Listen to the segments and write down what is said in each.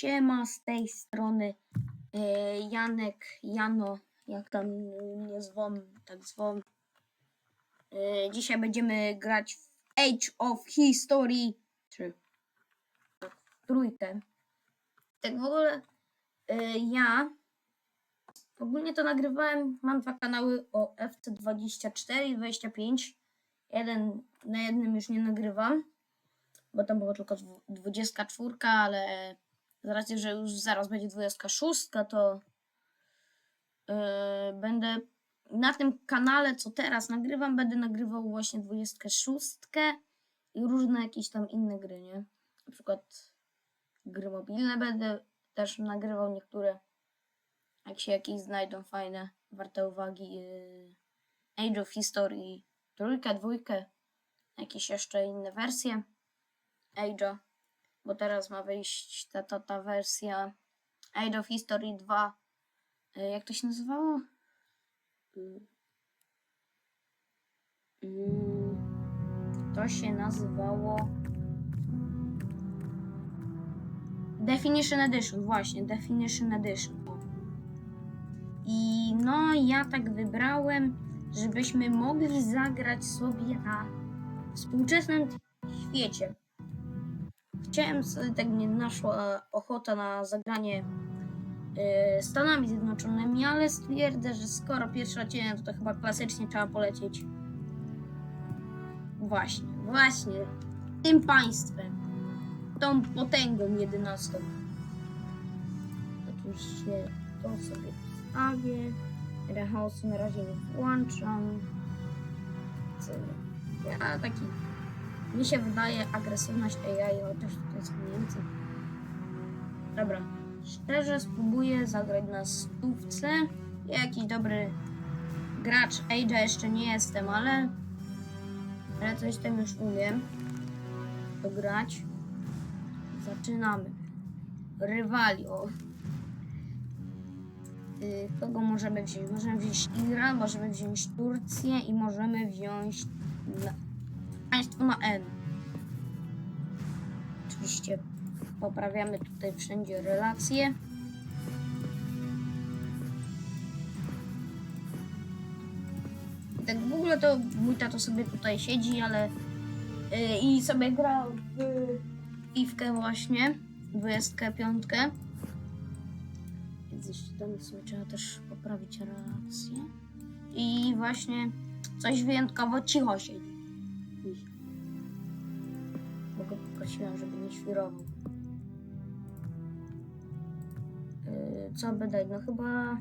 Siema, z tej strony e, Janek, Jano, jak tam mnie zwą, tak zwą. E, dzisiaj będziemy grać w Age of History 3. Tak, trójkę. Tak w ogóle e, ja ogólnie to nagrywałem, mam dwa kanały o FC24 i 25. Jeden, na jednym już nie nagrywam bo tam było tylko dwu- 24, ale z racji, że już zaraz będzie 26, to yy, będę na tym kanale, co teraz nagrywam, będę nagrywał właśnie 26 i różne jakieś tam inne gry, nie? Na przykład gry mobilne będę też nagrywał niektóre, jak się jakieś znajdą fajne, warte uwagi. Yy, Age of History trójkę, dwójkę, jakieś jeszcze inne wersje. Age'a, bo teraz ma wyjść ta, ta, ta wersja Age of History 2. Y, Jak to się nazywało? Mm, To się nazywało Definition Edition, właśnie, Definition Edition. I no, ja tak wybrałem, żebyśmy mogli zagrać sobie na współczesnym świecie chciałem, sobie, tak mnie naszła ochota na zagranie yy, Stanami Zjednoczonymi, ale stwierdzę, że skoro pierwszy odcinek, to, to chyba klasycznie trzeba polecieć właśnie, właśnie tym państwem, tą potęgą jedenastą. Oczywiście to sobie wstawię. Rehouse na razie nie włączam. Ja taki mi się wydaje agresywność AI, chociaż to jest mniej. Dobra. Szczerze spróbuję zagrać na stówce. Ja jakiś dobry gracz Age'a jeszcze nie jestem, ale ale coś tam już umiem dograć. Zaczynamy. Rywali. O. Y, Kogo możemy wziąć? Możemy wziąć Iran, możemy wziąć Turcję i możemy wziąć państwo na N. Oczywiście poprawiamy tutaj wszędzie relacje. Tak w ogóle to mój tato sobie tutaj siedzi, ale yy, i sobie gra w piwkę właśnie, 25. Więc jeszcze tam sobie trzeba też poprawić relacje. I właśnie coś wyjątkowo cicho siedzi. Poprosiłam, żeby nie świrował. Yy, co by dać? No chyba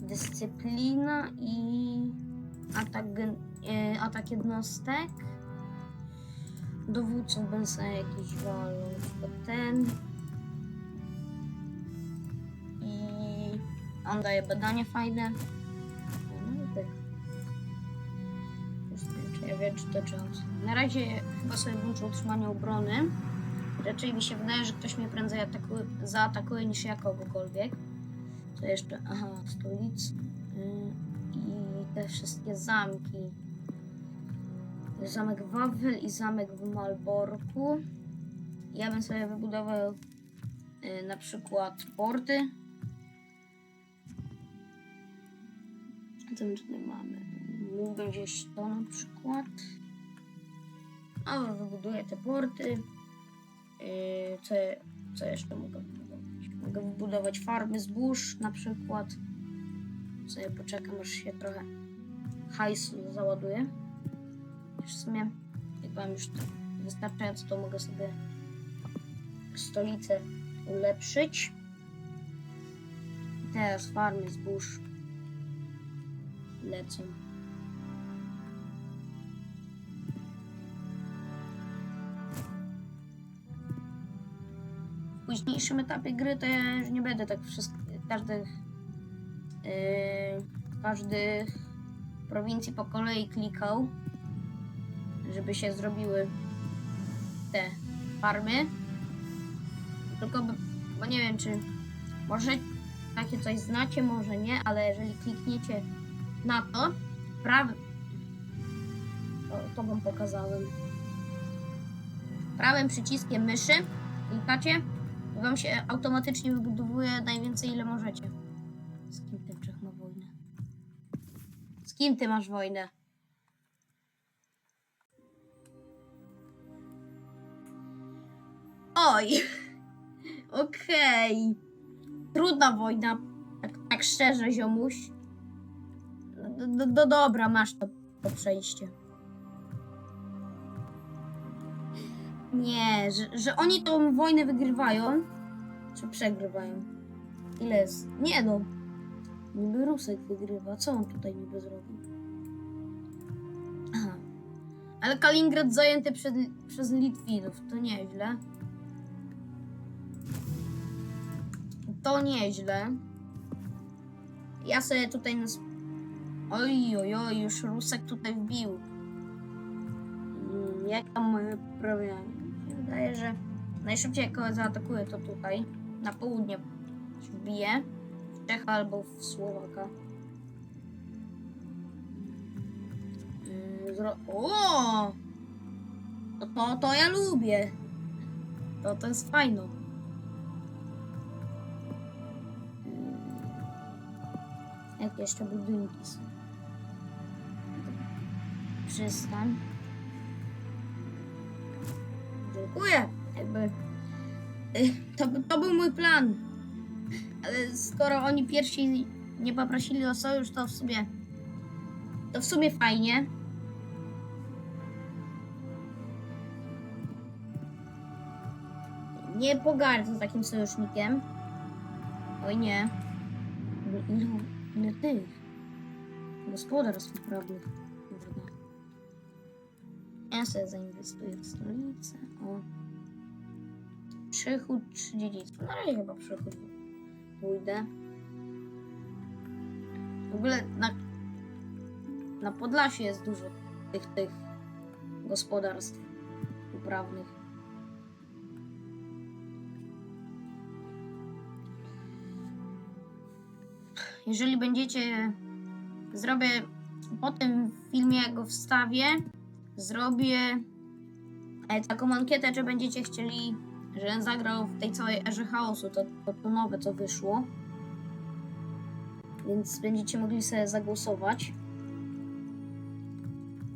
dyscyplina i atak, yy, atak jednostek. Dowódcą będę sobie jakiś przykład ten. I on daje badanie fajne. Wiem, czy to on. Na razie chyba sobie włączę utrzymanie obrony. Raczej mi się wydaje, że ktoś mnie prędzej atakuje, zaatakuje niż ja kogokolwiek. To jeszcze, aha, stolic. Yy, I te wszystkie zamki. Zamek Wawel i zamek w Malborku. Ja bym sobie wybudował yy, na przykład porty. Co my tutaj mamy? Wziąć to na przykład. A wybuduję te porty. Yy, co, co jeszcze mogę wybudować? Mogę wybudować farmy zbóż na przykład. Sobie poczekam, aż się trochę hajsu załaduje. W sumie, jak mam już to wystarczająco, to mogę sobie stolicę ulepszyć. Teraz farmy zbóż lecą. Późniejszym etapie gry to ja już nie będę tak wszystkich, każdych, yy, każdych prowincji po kolei klikał, żeby się zrobiły te farmy. Tylko, by- bo nie wiem, czy może takie coś znacie, może nie, ale jeżeli klikniecie na to, prawy, o, to wam pokazałem. Prawym przyciskiem myszy klikacie Wam się automatycznie wybudowuje najwięcej ile możecie. Z kim ten Czech ma wojnę? Z kim ty masz wojnę? Oj! Okej. Trudna wojna. Tak, tak szczerze, ziomuś. No, no, no dobra, masz to, to przejście. Nie, że, że oni tą wojnę wygrywają, czy przegrywają? Ile jest? Nie no. Niby Rusek wygrywa. Co on tutaj niby zrobił? Aha. Ale Kaliningrad zajęty przed, przez Litwinów. To nieźle. To nieźle. Ja sobie tutaj nas... Oj, oj, oj, już Rusek tutaj wbił. Mm, Jak tam moje poprawianie? Wydaje, że najszybciej go zaatakuje to tutaj. Na południe wbije. W Czecha albo w Słowaka. Mm, Zro... O! To, to, to ja lubię. To, to jest fajno. Jak jeszcze budynki są. Przystań. Dziękuję. Jakby. y, To, to był mój plan. Ale skoro oni pierwsi nie poprosili o sojusz, to w sumie. To w sumie fajnie. Nie pogardzę takim sojusznikiem. Oj nie. Ile, ile, ile tych gospodarstw. Kurde. Ja sobie zainwestuję w stolicę. Przychód czy dziedzictwo? Na razie chyba przychód pójdę. W ogóle na, na Podlasie jest dużo tych, tych gospodarstw uprawnych. Jeżeli będziecie, zrobię po tym filmie, jak go wstawię, zrobię e, taką ankietę, czy będziecie chcieli, żebym zagrał w tej całej erze chaosu, to, to, to nowe, co wyszło. Więc będziecie mogli sobie zagłosować.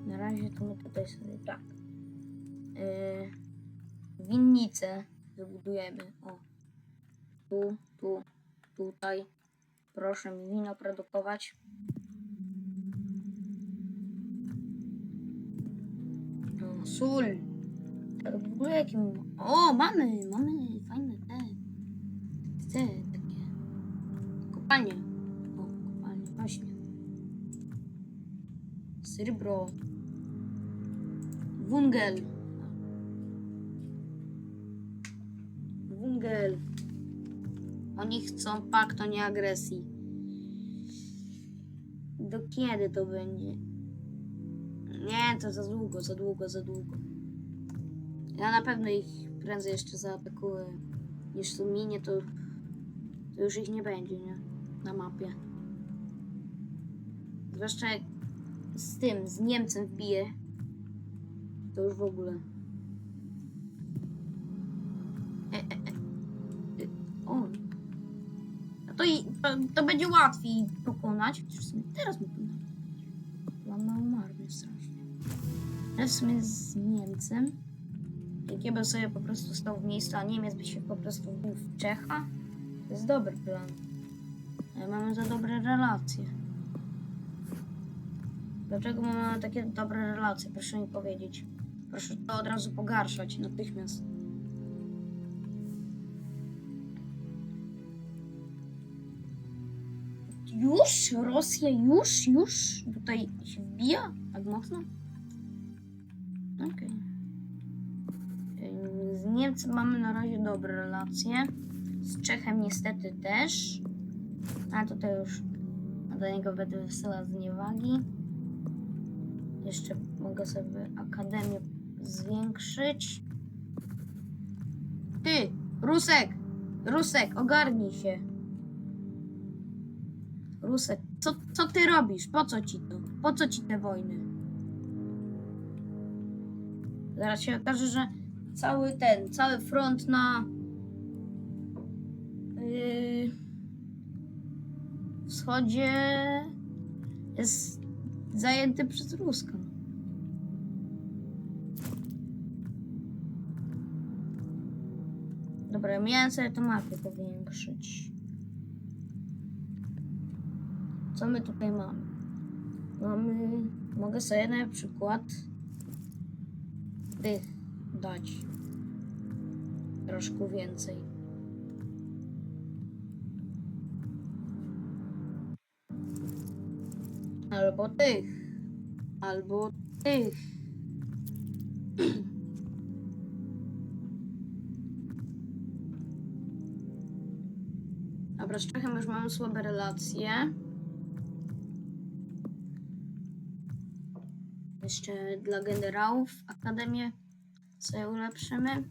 Na razie to my tutaj sobie tak. Yy, winnicę wybudujemy. O. Tu, tu, tutaj. Proszę mi wino produkować. O, sól. W ogóle jakim... O, mamy, mamy fajne te... Te takie... Kopalnie. O, kopalnie, właśnie. Srebro. Wungel. Wungel. Oni chcą pakt o nieagresji. Do kiedy to będzie? Nie, to za długo, za długo, za długo. Ja na pewno ich prędzej jeszcze zaatakuję. Niż to minie, to, to już ich nie będzie, nie? Na mapie. Zwłaszcza jak z tym, z Niemcem wbije. To już w ogóle. E, e, e. O. No to, i, to, to będzie łatwiej pokonać. Chociaż teraz mi powinno. Mam armię strasznie. Ale w sumie z Niemcem. Jak ja bym sobie po prostu stał w miejscu, a Niemiec by się po prostu wbił w Czecha. To jest dobry plan. Ale mamy za dobre relacje. Dlaczego mamy takie dobre relacje? Proszę mi powiedzieć. Proszę to od razu pogarszać natychmiast. Już? Rosja już? Już? Tutaj się wbija? Tak mocno? Okej. Ym, Z Niemcem mamy na razie dobre relacje. Z Czechem niestety też. A tutaj już do niego będę wysyłał zniewagi. Jeszcze mogę sobie akademię zwiększyć. Ty, Rusek! Rusek, ogarnij się. Rusek, co, co ty robisz? Po co ci to? Po co ci te wojny? Zaraz się okaże, że cały ten, cały front na yy, wschodzie jest zajęty przez Ruską. Dobra, miałem sobie to mapę powiększyć. Co my tutaj mamy? Mamy... Mogę sobie na przykład tych dać troszkę więcej. Albo tych. Albo tych. Dobra, z Czechem już mamy słabe relacje. Jeszcze dla generałów Akademię sobie ulepszymy.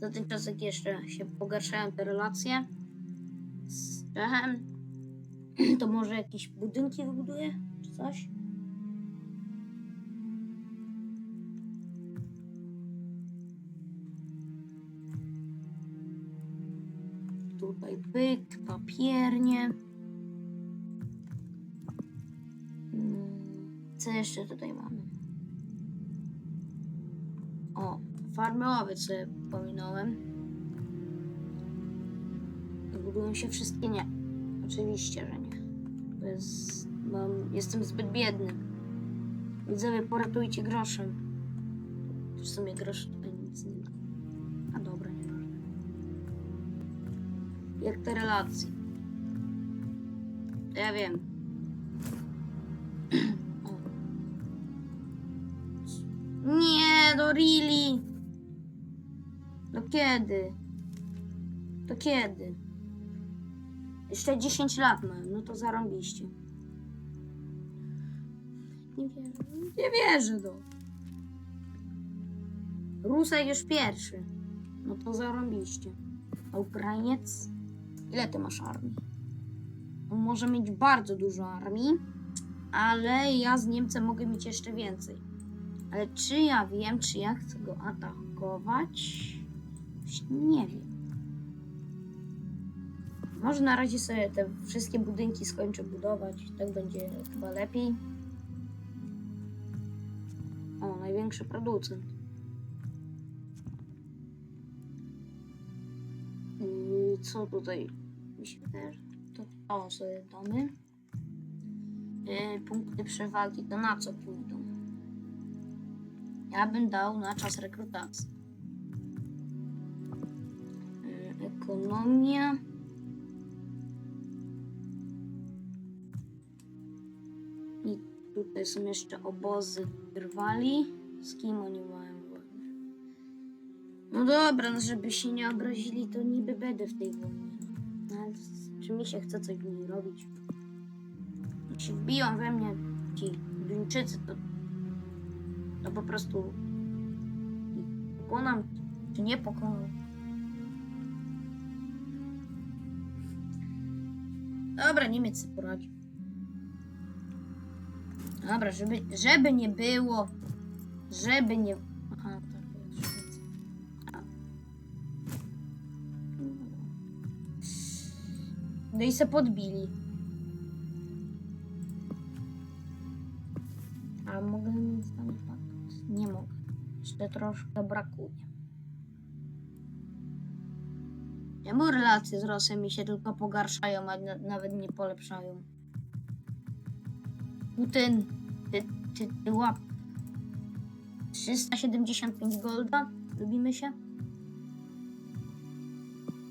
Za ten czas jak jeszcze się pogarszają te relacje z Czechem, to może jakieś budynki wybuduję, czy coś? Tutaj pyk, papiernie. Mm, Co jeszcze tutaj mamy? Farmy owiec sobie pominąłem. Budują się wszystkie? Nie. Oczywiście, że nie. Jestem zbyt biedny. Widzowie, poratujcie groszem. W sumie grosz tutaj nic nie da. A dobra, nie ważne. Jak te relacje? Ja wiem. Nie, do really. Do kiedy? Do kiedy? Jeszcze 10 lat mam, no to zarąbiście. Nie wierzę, nie wierzę no. Rusek już pierwszy. No to zarąbiście. A Ukrainiec? Ile ty masz armii? On może mieć bardzo dużo armii, ale ja z Niemcem mogę mieć jeszcze więcej. Ale czy ja wiem, czy ja chcę go atakować? Nie wiem. Może na razie sobie te wszystkie budynki skończę budować. Tak będzie chyba lepiej. O, największy producent. Yy, co tutaj? Mi że to o sobie damy. Yy, punkty przewagi to na co pójdą? Ja bym dał na czas rekrutacji. Ekonomia. I tutaj są jeszcze obozy trwali. Z kim oni mają wojnę? No dobra, no żeby się nie obrazili, to niby będę w tej wojnie. No, ale czy mi się chce coś w niej robić? Jak się wbiją we mnie ci Duńczycy, to, to po prostu pokonam, czy nie pokonam. Dobra, Niemiec sobie poradzi. Dobra, żeby, żeby nie było, żeby nie... Aha, tak. No i se podbili. A mogę mieć z nami pakt? Nie mogę. Jeszcze troszkę brakuje. Czemu relacje z Rosją mi się tylko pogarszają, a na, nawet nie polepszają? Putin, ty, ty, ty łap. 375 golda? Lubimy się?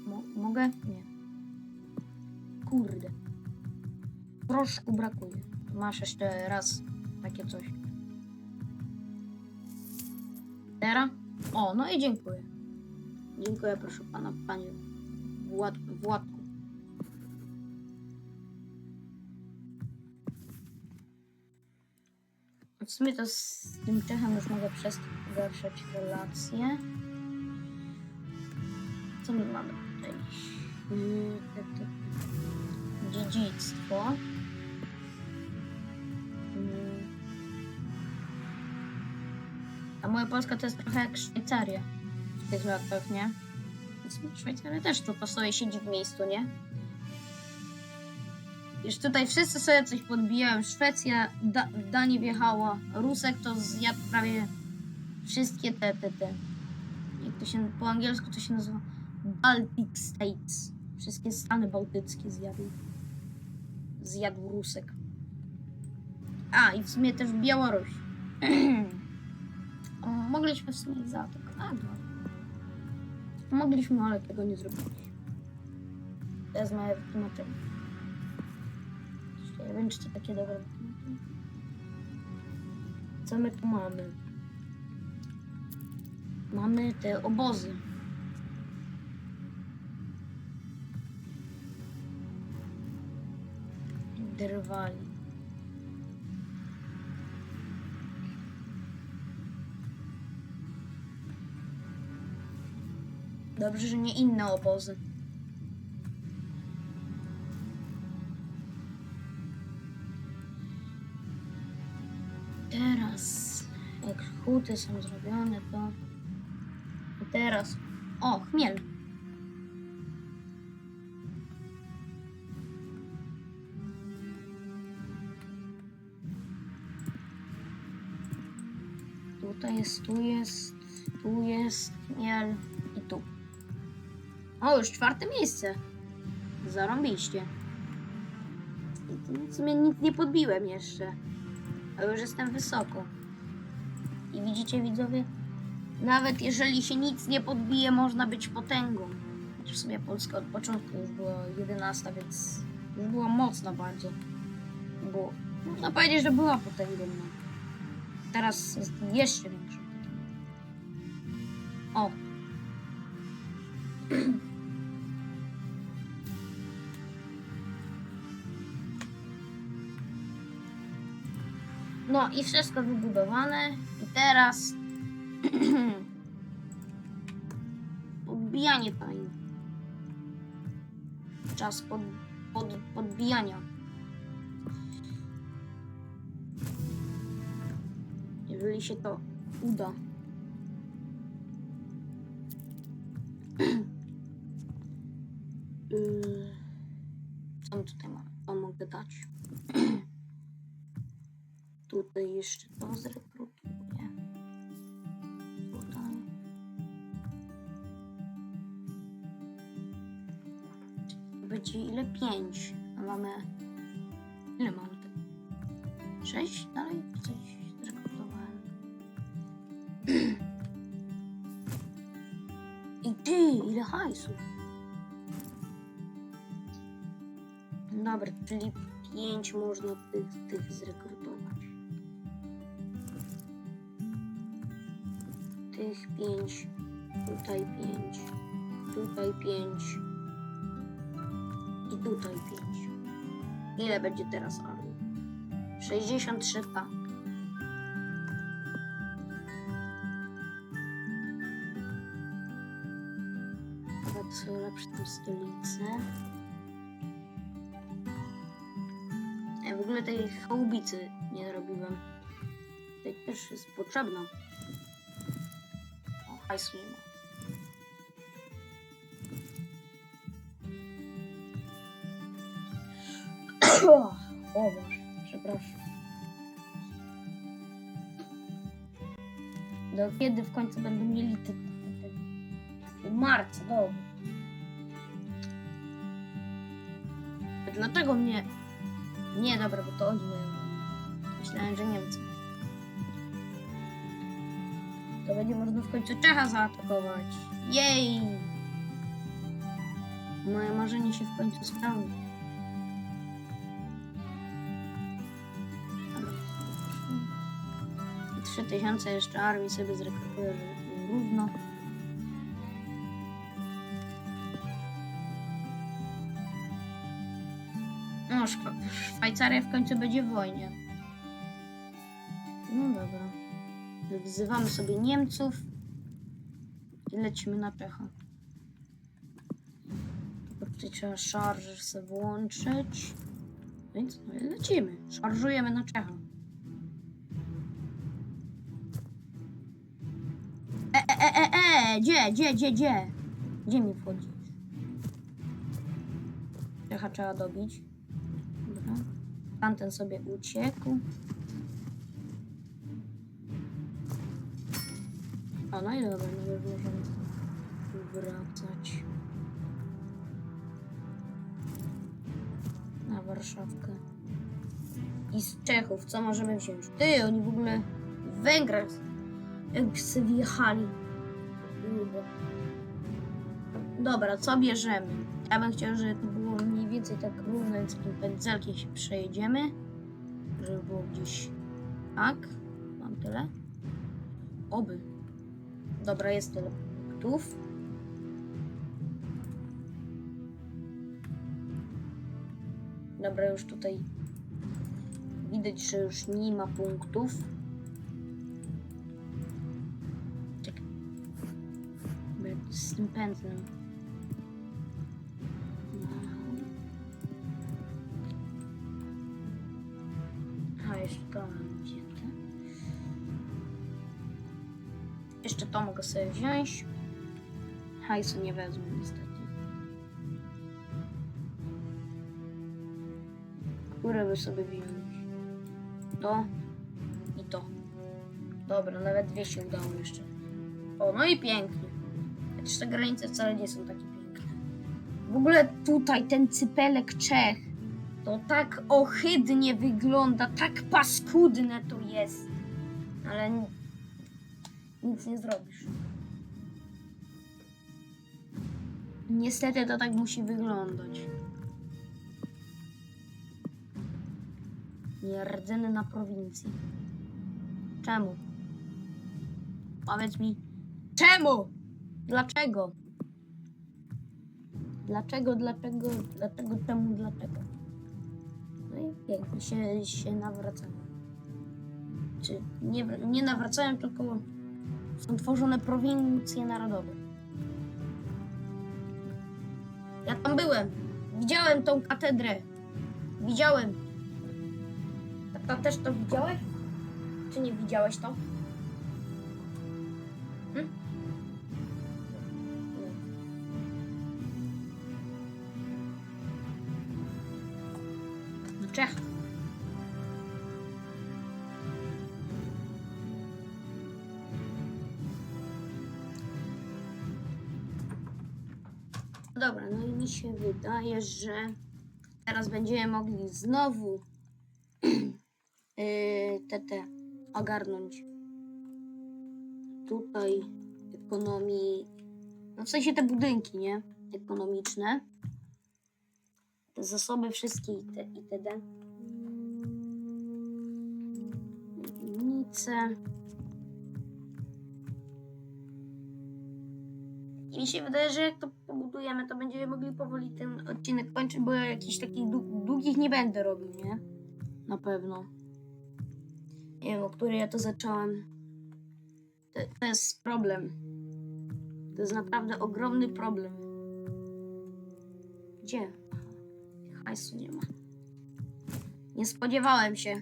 Mo mogę? Nie. Kurde. Troszkę brakuje. Masz jeszcze raz takie coś. Teraz? O, no i dziękuję. Dziękuję, proszę pana, panie Wład Władku. W sumie to z tym Czechem już mogę pogorszać relacje. Co my mamy tutaj? Te- Dziedzictwo. Yy. A moja Polska to jest trochę jak Szwajcaria w tych latach, nie? Szwajcaria też to sobie siedzi w miejscu, nie? Już tutaj wszyscy sobie coś podbijają. Szwecja, da, Danii wjechała. Rusek to zjadł prawie wszystkie te, te, te. Jak to się po angielsku to się nazywa? Baltic States. Wszystkie Stany Bałtyckie zjadł. Zjadł Rusek. A, i w sumie też Białoruś. Mogliśmy w sumie ich zaatakować. No. Mogliśmy, ale tego nie zrobiliśmy. Jest moje wytłumaczenie. Nie wiem, czy to takie dobre wytłumaczenie. Co my tu mamy? Mamy te obozy. Drwali. Dobrze, że nie inne obozy. Teraz, jak huty są zrobione, to teraz. O, chmiel. Tutaj jest, tu jest, tu jest chmiel. O, już czwarte miejsce. Zarąbiście. W sumie nic nie podbiłem jeszcze. A już jestem wysoko. I widzicie, widzowie? Nawet jeżeli się nic nie podbije, można być potęgą. Chociaż w sumie Polska od początku już była 11, więc już była mocna bardzo. Bo można powiedzieć, że była potęgą. No. Teraz jest jeszcze większą. O, No i wszystko wybudowane. I teraz podbijanie time. Czas pod, pod, podbijania. Jeżeli się to uda. Jeszcze to zrekrutuję. Tutaj. Będzie ile? Pięć. A mamy... Ile tego? Sześć? Dalej coś zrekrutowałem. I ty, ile hajsu? Dobra, czyli pięć można tych, tych zrekrutować. Tych pięć, tutaj pięć, tutaj pięć i tutaj pięć. Ile będzie teraz armii? 63 tak. Co lepsze tą stolicę. Ja w ogóle tej chałubicy nie robiłem. Tutaj też jest potrzebna. Hajsu nie ma. O Boże, przepraszam. Do kiedy w końcu będą mieli te... te... W marcu, dobra. Dlaczego mnie... Nie, dobra, bo to oni. Myślałem, że Niemcy. To będzie można w końcu Czecha zaatakować. Jej! Moje marzenie się w końcu spełni. Trzy tysiące jeszcze armii sobie zrekrutuję, równo. No, Szwa- Szwajcaria w końcu będzie w wojnie. Wzywamy sobie Niemców i lecimy na. Tylko tutaj trzeba szarżer sobie włączyć. Więc no i lecimy. Szarżujemy na Czechę. E, e, e, e, e, gdzie, gdzie, gdzie, gdzie? Gdzie mi wchodzisz? Czecha trzeba dobić. Dobra. Tamten sobie uciekł. O, no i dobra, no wracać. Na Warszawkę. I z Czechów, co możemy wziąć? Ty, oni w ogóle w jakby sobie wjechali. Dobra, co bierzemy? Ja bym chciał, żeby to było mniej więcej tak równo, więc tym pędzelkiem się przejedziemy. Żeby było gdzieś tak. Mam tyle. Oby. Dobra, jest tyle punktów. Dobra, już tutaj widać, że już nie ma punktów. Z tym pędzlem. No. A, jeszcze to mam. To mogę sobie wziąć. Hajsu nie wezmę niestety. Które by sobie wziąć? To i to. Dobra, nawet dwie się udało jeszcze. O, no i pięknie. Chociaż te granice wcale nie są takie piękne. W ogóle tutaj ten cypelek Czech to tak ohydnie wygląda, tak paskudne to jest. Ale nic nie zrobisz. Niestety to tak musi wyglądać. Nierdzeny na prowincji. Czemu? Powiedz mi, czemu? Dlaczego? Dlaczego, dlaczego, dlaczego, czemu, dlaczego? No i pięknie się, się nawracają. Czy nie, nie nawracają, tylko są tworzone prowincje narodowe. Ja tam byłem. Widziałem tą katedrę. Widziałem. A też to widziałeś? Czy nie widziałeś to? Hmm? Nie. No mi się wydaje, że teraz będziemy mogli znowu yy, te ogarnąć tutaj ekonomii, no w sensie te budynki, nie? Ekonomiczne. Te zasoby wszystkie i itd. Winnice. I mi się wydaje, że jak to pobudujemy, to będziemy mogli powoli ten odcinek kończyć, bo ja jakichś takich dłu- długich nie będę robił, nie? Na pewno. Nie wiem, o której ja to zacząłem. To, to jest problem. To jest naprawdę ogromny problem. Gdzie? Hajsu nie ma. Nie spodziewałem się.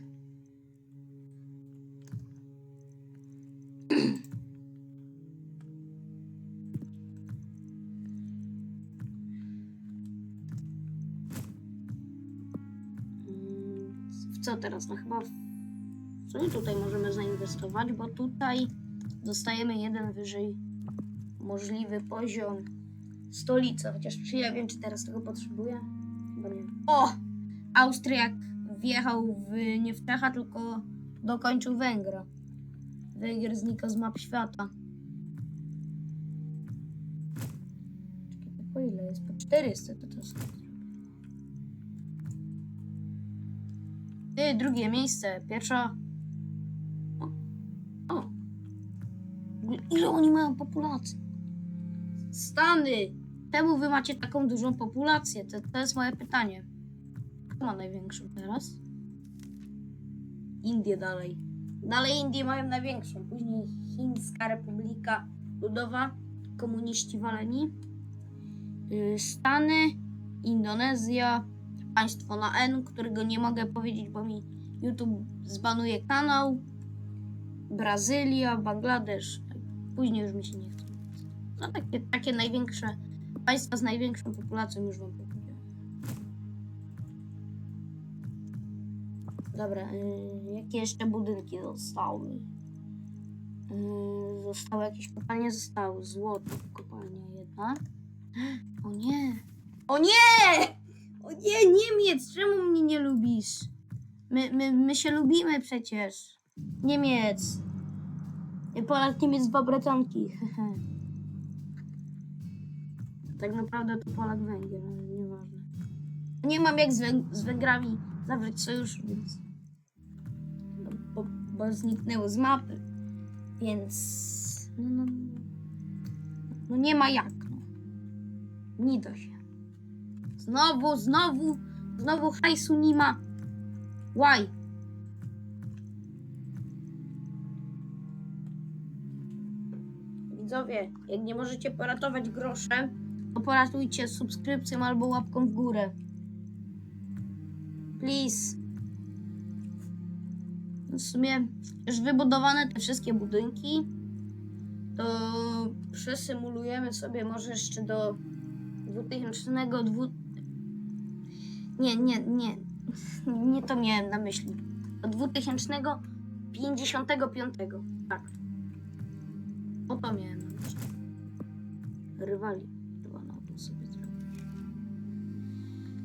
Co teraz? No chyba w co tutaj możemy zainwestować, bo tutaj dostajemy jeden wyżej możliwy poziom stolica, chociaż czy ja wiem, czy teraz tego potrzebuję? Chyba nie. O! Austriak wjechał w, nie w Czecha, tylko dokończył Węgra. Węgier znika z map świata. Czekaj, po ile jest? Po 400 to to jest. Ty, drugie miejsce. Pierwsza. O. o. Ile oni mają populacji? Stany! Czemu wy macie taką dużą populację? To, to jest moje pytanie. Kto ma największą teraz? Indie dalej. Dalej Indie mają największą. Później Chińska Republika Ludowa, komuniści waleni. Yy, Stany, Indonezja, państwo na N, którego nie mogę powiedzieć, bo mi YouTube zbanuje kanał. Brazylia, Bangladesz. Później już mi się nie chce. No takie, takie największe państwa z największą populacją już wam powiedziałem. Dobra, y, jakie jeszcze budynki zostały? Y, zostały jakieś kopalnie? Zostały. Złoto, kopalnia jedna. O nie! O nie! O nie, Niemiec! Czemu mnie nie lubisz? My, my, my się lubimy przecież. Niemiec. Polak, Niemiec, dwa bratanki. tak naprawdę to Polak, Węgier, ale nieważne. Nie mam jak z, Węg- z Węgrami zawrzeć sojuszu, więc... Bo, bo, bo zniknęło z mapy. Więc... No, no, no nie ma jak, no. Nie da się. Znowu, znowu, znowu hajsu nie ma. Why? Widzowie, jak nie możecie poratować groszem, to poratujcie subskrypcją albo łapką w górę. Please. W sumie już wybudowane te wszystkie budynki, to przesymulujemy sobie może jeszcze do 2000 dwu... Nie, nie, nie. Nie to miałem na myśli. Do 2055. Tak. O to miałem na myśli. Rywali chyba na to sobie zrobić.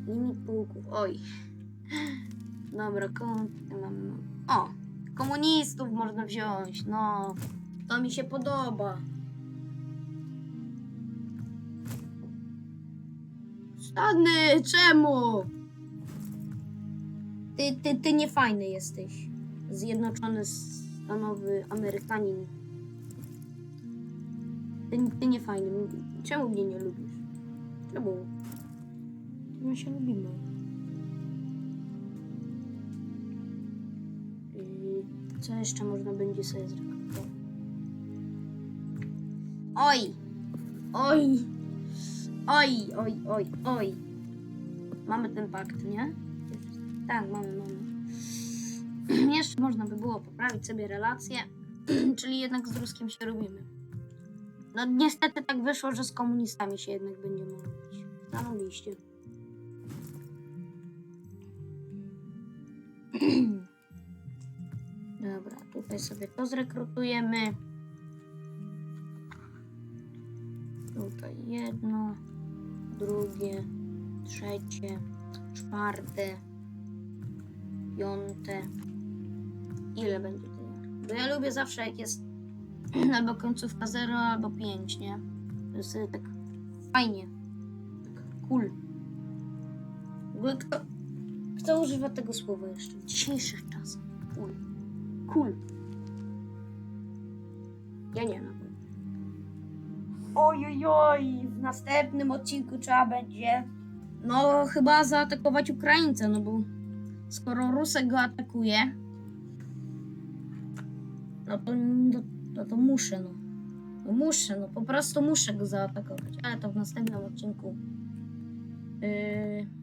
Limit pułków. Oj. Dobra, komu... O! Komunistów można wziąć. No. To mi się podoba. Stany, czemu? Ty, ty, ty nie fajny jesteś. Zjednoczony Stanowy Amerykanin. Ty, ty nie fajny. Czemu mnie nie lubisz? Czemu? My się lubimy. Yy, Co jeszcze można będzie sobie zrobić? Oj! Oj! Oj, oj, oj, oj. Mamy ten pakt, nie? Tak, mamy, mamy. Jeszcze można by było poprawić sobie relacje, czyli jednak z Ruskiem się robimy. No niestety tak wyszło, że z komunistami się jednak będziemy robić. Stanowiście. Dobra, tutaj sobie to zrekrutujemy. Tutaj jedno, drugie, trzecie, czwarte, piąte. Ile będzie to? Bo ja lubię zawsze jak jest albo końcówka 0, albo 5, nie? To jest wtedy tak fajnie. Cool. Kto, kto używa tego słowa jeszcze w dzisiejszych czasach? Cool. Cool. Ja nie na pewno. W następnym odcinku trzeba będzie no chyba zaatakować Ukraińcę, no bo skoro Rusek go atakuje, no to, no, no to muszę, no. no. Muszę, no po prostu muszę go zaatakować, ale to w następnym odcinku. Yy...